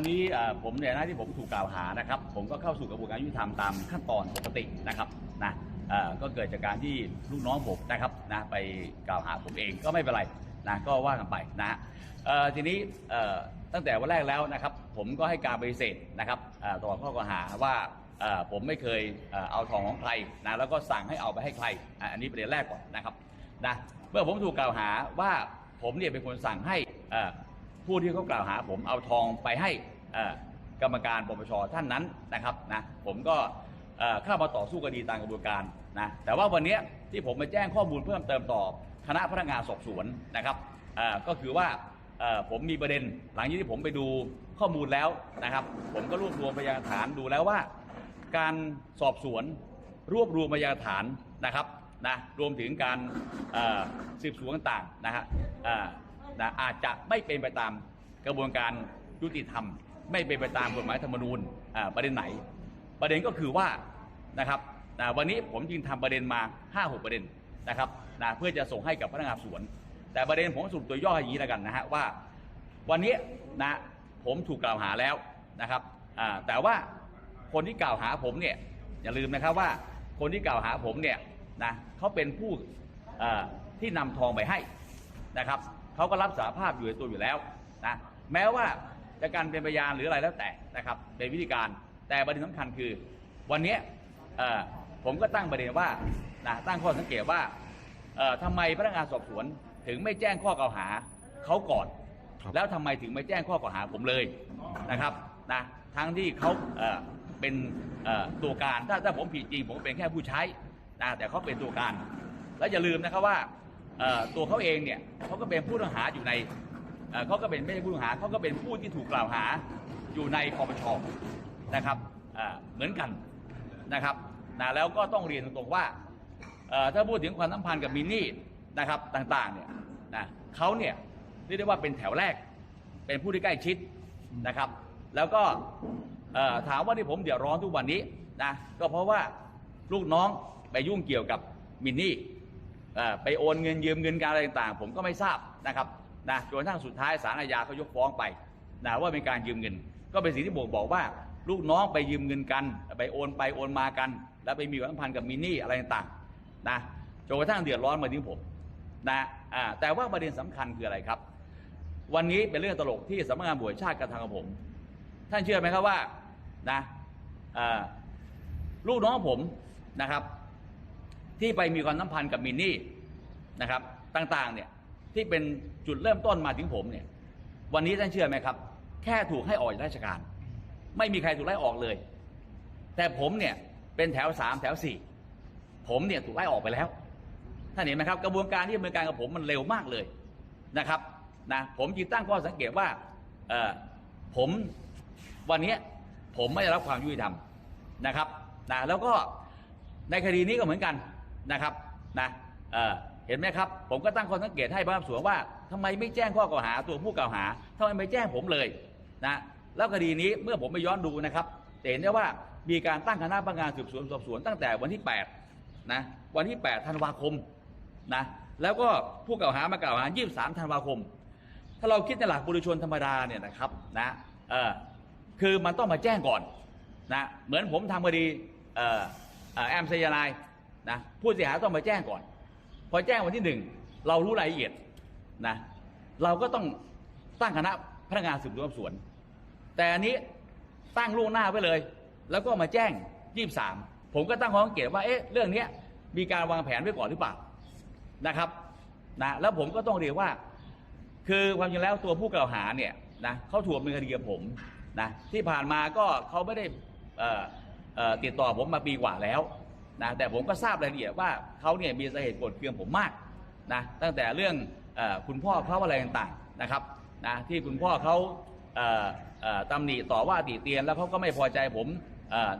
วันนี้ผมในหน้าที่ผมถูกกล่าวหานะครับ ผมก็เข้าสู่กระบวนการยุติธรรมตามขั้นตอนปกตินะครับนะก็เกิดจากการที่ลูกน้องผมนะครับนะไปกล่าวหาผมเองก็ไม่เป็นไรนะก็ว่ากันไปนะฮะทีนี้ตั้งแต่วันแรกแล้วนะครับ ผมก็ให้การปฏิเสธนะครับต่อข้อกล่าวหาว่าผมไม่เคยเอาทองของใครนะแล้วก็สั่งให้เอาไปให้ใคร อันนี้ประเด็นแรกก่อนนะครับนะเมื่อผมถูกกล่าวหาว่าผมเนี่ยเป็นคนสั่งให้อ่อ ผู้ที่เขากล่าวหาผมเอาทองไปให้กรรมการปปชท่านนั้นนะครับนะผมก็เข้ามาต่อสู้คดีตามกระบวนการนะแต่ว่าวันนี้ที่ผมไปแจ้งข้อมูลเพิ่มเติมต่อคณะพนักงานสอบสวนนะครับก็คือว่าผมมีประเด็นหลังจากที่ผมไปดูข้อมูลแล้วนะครับ ผมก็รวบรวมพยานฐานดูแล้วว่า การสอบสวนรวบรวมพยานฐานนะครับนะรวมถึงการสืบสวนต่างๆนะฮะ นะอาจจะไม่เป็นไปตามกระบวนการยุติธรรม ไม่เป็นไปตามกฎหมายธรรมนูญประเด็นไหน ประเด็นก็คือว่านะครับนะวันนี้ผมจึงทำประเด็นมา 5-6 ประเด็นนะครับนะเพื่อจะส่งให้กับพนักงานสวน แต่ประเด็นผมสรุปตัวย่ออย่างนี้แล้วกันนะฮะว่า วันนี้นะผมถูกกล่าวหาแล้วนะครับแต่ว่าคนที่กล่าวหาผมเนี่ยอย่าลืมนะครับว่าคนที่กล่าวหาผมเนี่ยนะเขาเป็นผู้ที่นำทองไปให้นะครับ เขาก็รับสารภาพอยู่ในตัวอยู่แล้วนะแม้ว่าจะการเป็นพยานหรืออะไรแล้วแต่นะครับเป็นวิธีการแต่ประเด็นสำคัญคือ วันนี้เอ่อผมก็ตั้งประเด็นว่านะตั้งข้อสังเกตว่าเอ่อทำไมพนักงานสอบสวนถึงไม่แจ้งข้อกล่าวหาเขาก่อนครับแล้วทำไมถึงไม่แจ้งข้อกล่าวหาผมเลยนะครับนะทั้งที่เขาเอ่อเป็นเอ่อตัวการถ้าถ้าผมผิดจริงผมก็เป็นแค่ผู้ใช้นะแต่เขาเป็นตัวการ แล้วอย่าลืมนะครับว่าเอ่อ ตัวเขาเองเนี่ยเขาก็เป็นผู้ต้องหาอยู่ในเขาก็เป็นไม่ใช่ผู้ต้องหาเขาก็เป็นผู้ที่ถูกกล่าวหาอยู่ในปปชนะครับเหมือนกันนะครับนะแล้วก็ต้องเรียนตรงๆว่าถ้าพูดถึงความสัมพันธ์กับมินนี่นะครับต่างๆเนี่ยนะเขาเนี่ยเรียกได้ว่าเป็นแถวแรกเป็นผู้ที่ใกล้ชิดนะครับ แล้วก็ถามว่าที่ผมเดือดร้อนทุกวันนี้นะก็เพราะว่าลูกน้องไปยุ่งเกี่ยวกับมินนี่ ไปโอนเงินยืมเงินการอะไรต่างๆ ผมก็ไม่ทราบนะครับนะจนกระทั่งสุดท้ายศาลอาญาเขายกฟ้องไปนะว่าเป็นการยืมเงิน ก็เป็นสิ่งที่บ่งบอกว่า ลูกน้องไปยืมเงินกัน ไปโอนไปโอนมากัน แล้วไปมีความสัมพันธ์กับมินนี่อะไรต่างๆนะจนกระทั่งเดือดร้อนมาถึงผมนะแต่ว่าประเด็นสำคัญคืออะไรครับ วันนี้เป็นเรื่องตลกที่สำนักงานบวชชาติกระทำกับผม ท่านเชื่อไหมครับว่านะลูกน้องผมนะครับ ที่ไปมีความสัมพันธ์กับมินนี่นะครับ ต่างๆเนี่ยที่เป็นจุดเริ่มต้นมาถึงผมเนี่ย วันนี้ท่านเชื่อไหมครับ แค่ถูกให้ออกจากราชการ ไม่มีใครถูกไล่ออกเลย แต่ผมเนี่ยเป็นแถวสามแถวสี่ผมเนี่ยถูกไล่ออกไปแล้วท่านเห็นไหมครับ กระบวนการที่ดำเนินการกับผมมันเร็วมากเลยนะครับนะผมจึงตั้งข้อสังเกตว่าเออผมวันนี้ผมไม่ได้รับความยุติธรรมนะครับนะแล้วก็ในคดีนี้ก็เหมือนกัน นะครับนะเออเห็นไหมครับ ผมก็ตั้งข้อสังเกตให้พนักงานสวนว่าทำไมไม่แจ้งข้อกล่าวหาตัวผู้กล่าวหาทำไมไม่แจ้งผมเลยนะแล้วคดีนี้เมื่อผมไปย้อนดูนะครับเห็นได้ว่ามีการตั้งคณะพนักงานสืบสวนสอบสวนตั้งแต่วันที่8นะวันที่ 8 ธันวาคมนะแล้วก็ผู้กล่าวหามากล่าวหา 23 ธันวาคม ถ้าเราคิดในหลักบุรุชนธรรมดาเนี่ยนะครับนะเออคือมันต้องมาแจ้งก่อนนะเหมือนผมทำคดีเออแอมไซยาไน นะผู้เสียหายต้องมาแจ้งก่อน พอแจ้งวันที่หนึ่งเรารู้รายละเอียดนะเราก็ต้องตั้งคณะพนักงานสืบสวนสอบสวน แต่อันนี้ตั้งล่วงหน้าไว้เลย แล้วก็มาแจ้ง23ผมก็ตั้งข้อสังเกตว่าเอ๊ะเรื่องเนี้ยมีการวางแผนไว้ก่อนหรือเปล่านะครับนะแล้วผมก็ต้องเรียนว่า คือความจริงแล้วตัวผู้กล่าวหาเนี่ยนะเขาถูกดำเนินคดีกับผมนะที่ผ่านมาก็เขาไม่ได้ติดต่อผมมาปีกว่าแล้ว นะแต่ผมก็ทราบรายละเอียดว่าเขาเนี่ยมีสาเหตุโกรธเคืองผมมากนะตั้งแต่เรื่องอคุณพ่อเขาอะไรต่างๆนะครับนะที่คุณพ่อเขาตำหนิต่อว่าติเตียนแล้วเขาก็ไม่พอใจผม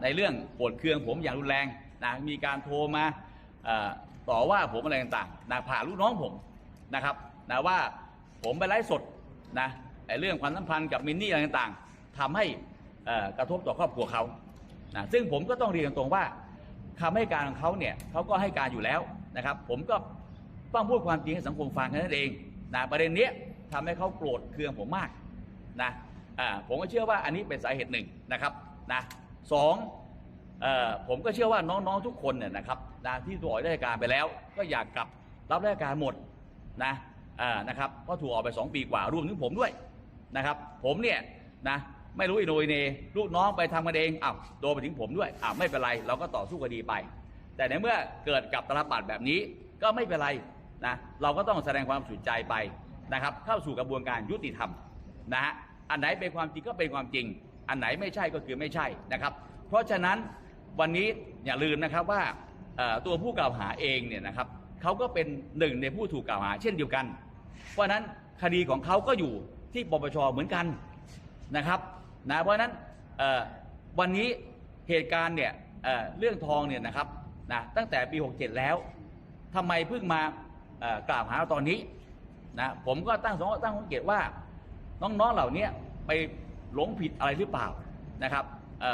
ในเรื่องโกรธเคืองผมอย่างรุนแรงนะมีการโทรมาต่อว่าผมอะไรต่างๆนะผ่าลูกน้องผมนะครับนะว่าผมไปไลฟ์สดนะไอ้เรื่องความสัมพันธ์กับมินนี่อะไรต่างๆทำให้กระทบต่อครอบครัวเขานะซึ่งผมก็ต้องเรียนตรงว่า คำให้การของเขาเนี่ยเขาก็ให้การอยู่แล้วนะครับ ผมก็ต้องพูดความจริงให้สังคมฟังแค่นั้นเองนะประเด็นเนี้ยทำให้เขาโกรธเคืองผมมากนะอ่าผมก็เชื่อว่าอันนี้เป็นสาเหตุหนึ่งนะครับนะสองเอ่อผมก็เชื่อว่าน้องๆทุกคนเนี่ยนะครับนะที่ถูกออกราชการไปแล้ว ก็อยากกลับรับราชการหมดนะอ่านะครับเพราะถูกออกไป 2 ปีกว่ารวมถึงผมด้วยนะครับ ผมเนี่ยนะ ไม่รู้อิโนยเนลูกน้องไปทำกันเองอ้าวโดนไปถึงผมด้วยอ้าวไม่เป็นไรเราก็ต่อสู้คดีไป แต่ในเมื่อเกิดกับตลปัดแบบนี้ก็ไม่เป็นไรนะเราก็ต้องแสดงความสุดใจไปนะครับ เข้าสู่กระบวนการยุติธรรมนะฮะอันไหนเป็นความจริงก็เป็นความจริง อันไหนไม่ใช่ก็คือไม่ใช่นะครับ เพราะฉะนั้นวันนี้อย่าลืมนะครับว่าตัวผู้กล่าวหาเองเนี่ยนะครับเขาก็เป็นหนึ่งในผู้ถูกกล่าวหาเช่นเดียวกัน เพราะฉะนั้นคดีของเขาก็อยู่ที่ปปชเหมือนกันนะครับ นะเพราะฉะนั้นวันนี้เหตุการณ์เนี่ยเเรื่องทองเนี่ยนะครับนะตั้งแต่ปี 67 แล้วทำไมเพิ่งมากล่าวหาตอนนี้นะผมก็ตั้งสงตั้งสังเกตว่าน้องๆเหล่านี้ไปหลงผิดอะไรหรือเปล่านะครับ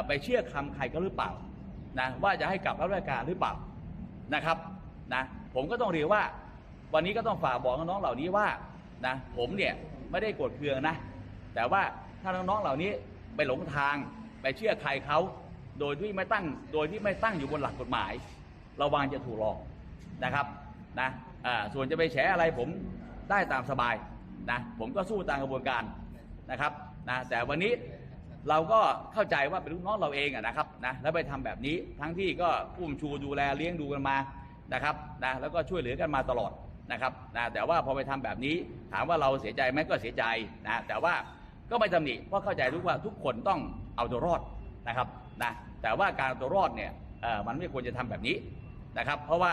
ไปเชื่อคำใครก็หรือเปล่านะว่าจะให้กลับรับราชการหรือเปล่านะครับนะผมก็ต้องเรียนว่า วันนี้ก็ต้องฝากบอกน้องๆเหล่านี้ว่านะผมเนี่ยไม่ได้โกดเคืองนะแต่ว่าถ้าน้องๆเหล่านี้ ไปหลงทาง ไปเชื่อใครเขาโดยที่ไม่ตั้งโดยที่ไม่ตั้งอยู่บนหลักกฎหมาย ระวังจะถูกหลอกนะครับนะส่วนจะไปแฉอะไรผมได้ตามสบายนะผมก็สู้ตามกระบวนการนะครับนะแต่วันนี้เราก็เข้าใจว่าเป็นลูกน้องเราเองนะครับนะแล้วไปทำแบบนี้ทั้งที่ก็อุ้มชูดูแลเลี้ยงดูกันมานะครับนะแล้วก็ช่วยเหลือกันมาตลอดนะครับนะแต่ว่าพอไปทำแบบนี้ถามว่าเราเสียใจไหมก็เสียใจนะแต่ว่า ก็ไม่ตำหนิเพราะเข้าใจทุกว่าทุกคนต้องเอาตัวรอดนะครับนะแต่ว่าการเอาตัวรอดเนี่ยมันไม่ควรจะทำแบบนี้นะครับ เพราะว่า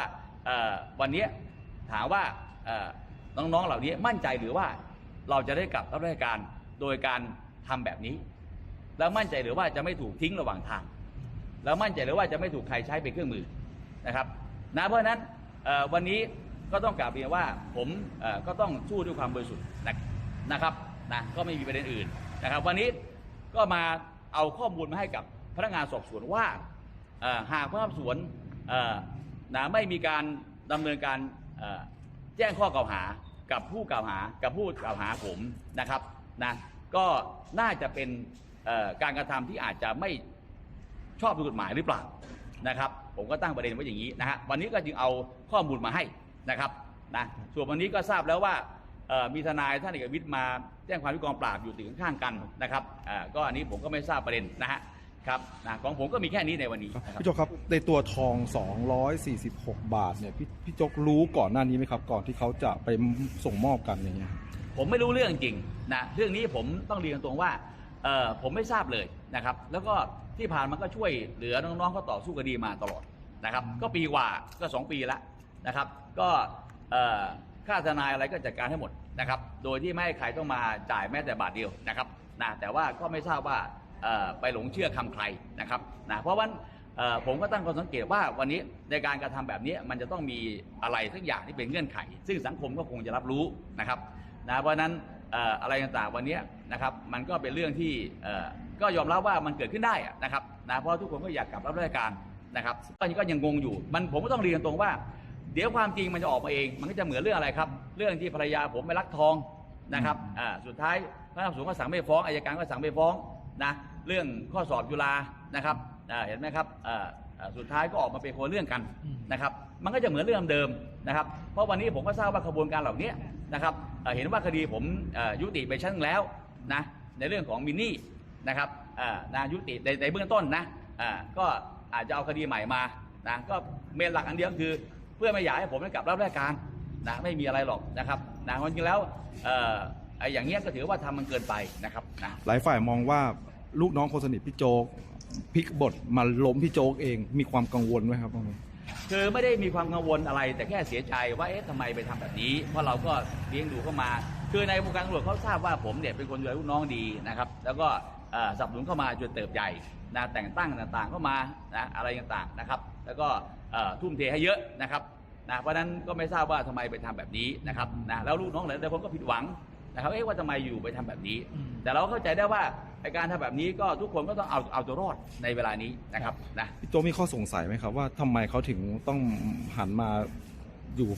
วันนี้ถามว่าน้องๆเหล่านี้มั่นใจหรือว่าเราจะได้กลับรับราชการโดยการทำแบบนี้ แล้วมั่นใจหรือว่าจะไม่ถูกทิ้งระหว่างทาง แล้วมั่นใจหรือว่าจะไม่ถูกใครใช้เป็นเครื่องมือนะครับนะเพราะนั้นวันนี้ก็ต้องกล่าวเรียนว่าผมก็ต้องสู้ด้วยความบริสุทธิ์นะครับ นะก็ไม่มีประเด็นอื่นนะครับ วันนี้ก็มาเอาข้อมูลมาให้กับพนักงานสอบสวนว่าหากพนักงานสอบสวนนะไม่มีการดำเนินการแจ้งข้อกล่าวหากับผู้กล่าวหากับผู้กล่าวหาผมนะครับนะก็น่าจะเป็นการกระทำที่อาจจะไม่ชอบด้วยกฎหมายหรือเปล่านะครับ ผมก็ตั้งประเด็นไว้อย่างนี้นะฮะวันนี้ก็จึงเอาข้อมูลมาให้นะครับนะส่วนวันนี้ก็ทราบแล้วว่า มีทนายท่านเอกวิทย์มาแจ้งความที่กองปราบอยู่ถึงข้างกันนะครับอ่าก็อันนี้ผมก็ไม่ทราบประเด็นนะฮะครับนะของผมก็มีแค่นี้ในวันนี้นะครับพี่โจกครับในตัวทอง 246 บาทเนี่ยพี่พี่โจกรู้ก่อนหน้านี้ไหมครับ ก่อนที่เขาจะไปส่งมอบกันอย่างเงี้ยผมไม่รู้เรื่องจริงนะเรื่องนี้ผมต้องเรียนตรงว่าเอ่อผมไม่ทราบเลยนะครับ แล้วก็ที่ผ่านมาก็ช่วยเหลือน้องๆเขาต่อสู้คดีมาตลอดนะครับ ก็ปีกว่าก็ 2 ปีแล้วนะครับ ก็เอ่อ ค่าทนายอะไรก็จัดการให้หมดนะครับ โดยที่ไม่ให้ใครต้องมาจ่ายแม้แต่บาทเดียวนะครับนะแต่ว่าก็ไม่ทราบว่าไปหลงเชื่อคำใครนะครับนะเพราะว่าผมก็ตั้งข้อสังเกตว่าวันนี้ในการกระทำแบบนี้มันจะต้องมีอะไรสักอย่างที่เป็นเงื่อนไข ซึ่งสังคมก็คงจะรับรู้นะครับนะเพราะนั้นอออะไรต่างๆวันนี้นะครับมันก็เป็นเรื่องที่ก็ยอมรับว่ามันเกิดขึ้นได้นะครับนะเพราะทุกคนก็อยากกลับรับราชการนะครับตอนนี้ก็ยังงงอยู่มันผมก็ต้องเรียนตรงว่า เดี๋ยวความจริงมันจะออกมาเอง มันก็จะเหมือนเรื่องอะไรครับ เรื่องที่ภรรยาผมไปลักทองนะครับอ่าสุดท้ายพนักงานสอบสวนก็สั่งไม่ฟ้องอายการก็สั่งไม่ฟ้องนะเรื่องข้อสอบจุฬานะครับอ่าเห็นไหมครับอ่าอ่าสุดท้ายก็ออกมาเป็นคนละเรื่องกันนะครับมันก็จะเหมือนเรื่องเดิมนะครับ เพราะวันนี้ผมก็ทราบว่าขบวนการเหล่านี้นะครับเอ่อเห็นว่าคดีผมเอ่อยุติไปชั้นหนึ่งแล้วนะในเรื่องของมินนี่นะครับอ่านะยุติในในเบื้องต้นนะอ่าก็อาจจะเอาคดีใหม่มานะก็เมนหลักอันเดียวคือเพื่อไม่อยากให้ผมได้กลับรับราชการนะไม่มีอะไรหรอกนะครับนะความจริงแล้วเอ่อไอ้อย่างเงี้ยก็ถือว่าทำมันเกินไปนะครับนะหลายฝ่ายมองว่าลูกน้องคนสนิทพี่โจกพลิกบทมาล้มพี่โจกเองมีความกังวลไหมครับตรงนี้คือไม่ได้มีความกังวลอะไร แต่แค่เสียใจว่าเอ๊ะทำไมไปทำแบบนี้ เพราะเราก็เลี้ยงดูเข้ามา คือในวงการตำรวจเขาทราบว่าผมเนี่ยเป็นคนดูแลลูกน้องดีนะครับ แล้วก็เอ่อสนับสนุนเข้ามาจนเติบใหญ่ นะแต่งตั้งต่างๆเข้ามานะอะไรต่างๆนะครับ แล้วก็เอ่อทุ่มเทให้เยอะนะครับนะเพราะฉะนั้นก็ไม่ทราบว่าทำไมไปทำแบบนี้นะครับนะแล้วลูกน้องหลายๆคนก็ผิดหวังนะครับเอ๊ะว่าทำไมอยู่ไปทำแบบนี้ แต่เราเข้าใจได้ว่าไอ้การทำแบบนี้ก็ทุกคนก็ต้องเอาเอาตัวรอดในเวลานี้นะครับนะพี่โจกมีข้อสงสัยไหมครับว่าทำไมเขาถึงต้องหันมาอยู่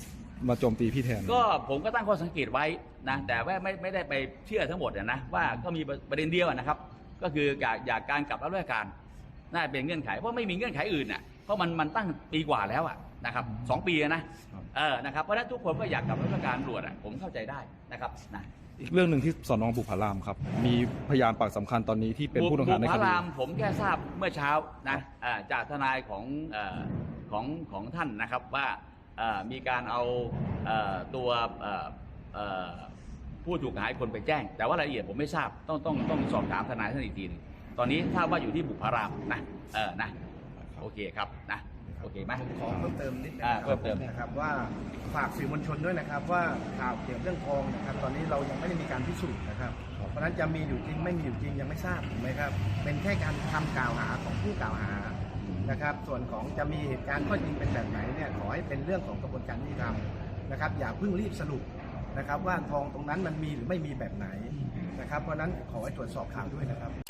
มาโจมตีพี่แทน ก็ผมก็ตั้งข้อสังเกตไว้นะแต่ว่าไม่ไม่ได้ไปเชื่อทั้งหมดอะนะว่าก็มีประเด็นเดียวอะนะครับ ก็คืออยากอยากการกลับรับราชการน่าจะเป็นเงื่อนไขเพราะไม่มีเงื่อนไขอื่นอะเพราะมันมันตั้งปีกว่าแล้วอะนะครับสองปีอะนะครับเออนะครับเพราะฉะนั้นทุกคนก็อยากกลับรับราชการตำรวจอะผมเข้าใจได้นะครับนะอีกเรื่องหนึ่งที่สอนอบุพารามครับ มีพยานปากสำคัญตอนนี้ที่เป็นผู้ต้องหาในบุคพดีรามผมแค่ทราบเมื่อเช้านะอ่าจากทนายของเอ่อของของท่านนะครับว่าเอ่อมีการเอาเอ่อตัวเอ่อเอ่อ ผู้ถูกหายคนไปแจ้ง แต่ว่ารายละเอียดผมไม่ทราบต้องต้องต้องสอบถามทนายท่านอีกทีหนึงตอนนี้ทราบว่าอยู่ที่บุพารามนะเออนะโอเคครับนะโอเคไหมผมขอเพิ่มเติมนิดนึงอ่านะคเพิ่รับมเติม นะครับว่าฝากสื่อมวลชนด้วยนะครับ ว่าข่าวเกี่ยวกับเรื่องทองนะครับ ตอนนี้เรายังไม่ได้มีการพิสูจน์นะครับ เพราะฉะนั้นจะมีอยู่จริงไม่มีอยู่จริงยังไม่ทราบถูกไหมครับ เป็นแค่การทำกล่าวหาของผู้กล่าวหานะครับ ส่วนของจะมีเหตุการณ์ข้อจริงเป็นแบบไหนเนี่ยขอให้เป็นเรื่องของกระบวนการยุติธรรมนะครับ อย่าเพิ่งรีบสรุป นะครับว่าทองตรงนั้นมันมีหรือไม่มีแบบไหนนะครับเพราะฉะนั้นขอให้ตรวจสอบข่าวด้วยนะครับ